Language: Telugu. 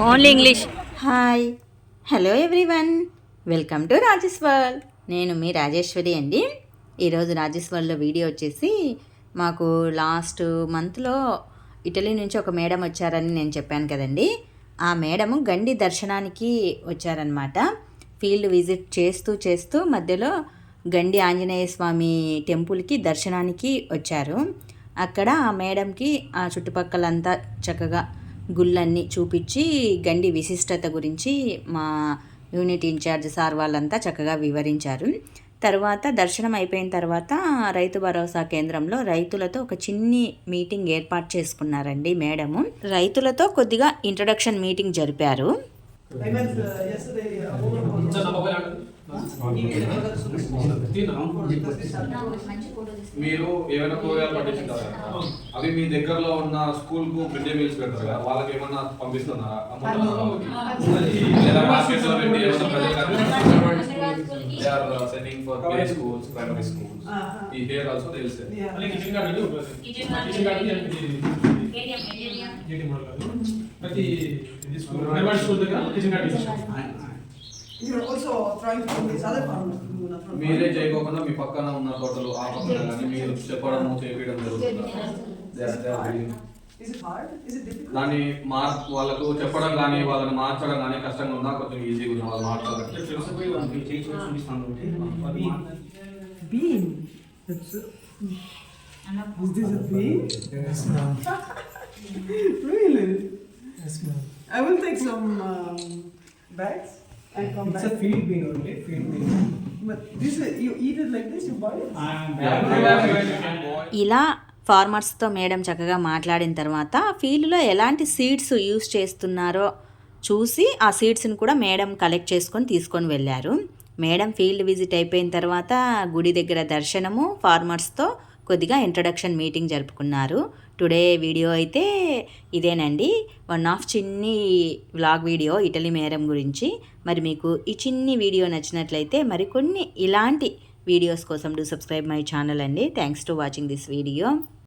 Only English hi hello everyone welcome to Rajesh world నేను మీ రాజేశ్వరి అండి. ఈరోజు రాజేష్ వరల్డ్లో వీడియో వచ్చేసి మాకు లాస్ట్ మంత్లో ఇటలీ నుంచి ఒక మేడం వచ్చారని నేను చెప్పాను కదండి. ఆ మేడము గండి దర్శనానికి వచ్చారనమాట ఫీల్డ్ విజిట్ చేస్తూ చేస్తూ మధ్యలో గండి ఆంజనేయ స్వామి టెంపుల్కి దర్శనానికి వచ్చారు అక్కడ ఆ మేడంకి ఆ చుట్టుపక్కలంతా చక్కగా గుళ్ళన్నీ చూపించి గండి విశిష్టత గురించి మా యూనిట్ ఇన్ఛార్జ్ సార్ వాళ్ళంతా చక్కగా వివరించారు తర్వాత దర్శనం అయిపోయిన తర్వాత రైతు భరోసా కేంద్రంలో రైతులతో ఒక చిన్ని మీటింగ్ ఏర్పాటు చేసుకున్నారండి మేడము రైతులతో కొద్దిగా ఇంట్రడక్షన్ మీటింగ్ జరిపారు మీరు ఏమైనా కూరగాయలు పండించుంటారు? కదా అవి మీ దగ్గరలో ఉన్న స్కూల్కు మిడ్ డే మీల్స్ పెడతారు? కదా వాళ్ళకి ఏమన్నా పంపిస్తున్నారా. Uh-huh. ఈ kitchen garden kitchen garden. Area area ప్రతి స్కూల్ ప్రైవేట్ స్కూల్ దగ్గర kitchen garden You're also trying to do this other farmers to do not from మీరే చేయకోకుండా మీ పక్కన ఉన్న తోటలు ఆ పక్కన కానీ మీరు చెప్పడము చేపించడం జరుగుతుంది They are- they are doing. Is it hard? Is it difficult? దాన్ని మార్ వాళ్ళకు చెప్పడం కానీ వాళ్ళని మార్చడం కానీ కష్టంగా ఉందా కొంచెం ఈజీగా ఉందా వాళ్ళు మార్చాలంటే Bean. It's, is this a bean? really? I will take some um, bags and come It's back. a feed bean only, feed bean. But this is, you eat it like this, you buy it? ఇలా ఫార్మర్స్తో మేడం చక్కగా మాట్లాడిన తర్వాత ఫీల్డ్లో ఎలాంటి సీడ్స్ యూస్ చేస్తున్నారో చూసి ఆ సీడ్స్ని కూడా మేడం కలెక్ట్ చేసుకొని తీసుకొని వెళ్ళారు మేడం ఫీల్డ్ విజిట్ అయిపోయిన తర్వాత గుడి దగ్గర దర్శనము ఫార్మర్స్తో కొద్దిగా ఇంట్రడక్షన్ మీటింగ్ జరుపుకున్నారు. టుడే వీడియో అయితే ఇదేనండి. వన్ ఆఫ్ చిన్ని వ్లాగ్ వీడియో ఇటలీ మేరం గురించి. మరి మీకు ఈ చిన్ని వీడియో నచ్చినట్లయితే మరికొన్ని ఇలాంటి వీడియోస్ కోసం డూ సబ్స్క్రైబ్ మై ఛానల్ అండి. Thanks to watching this video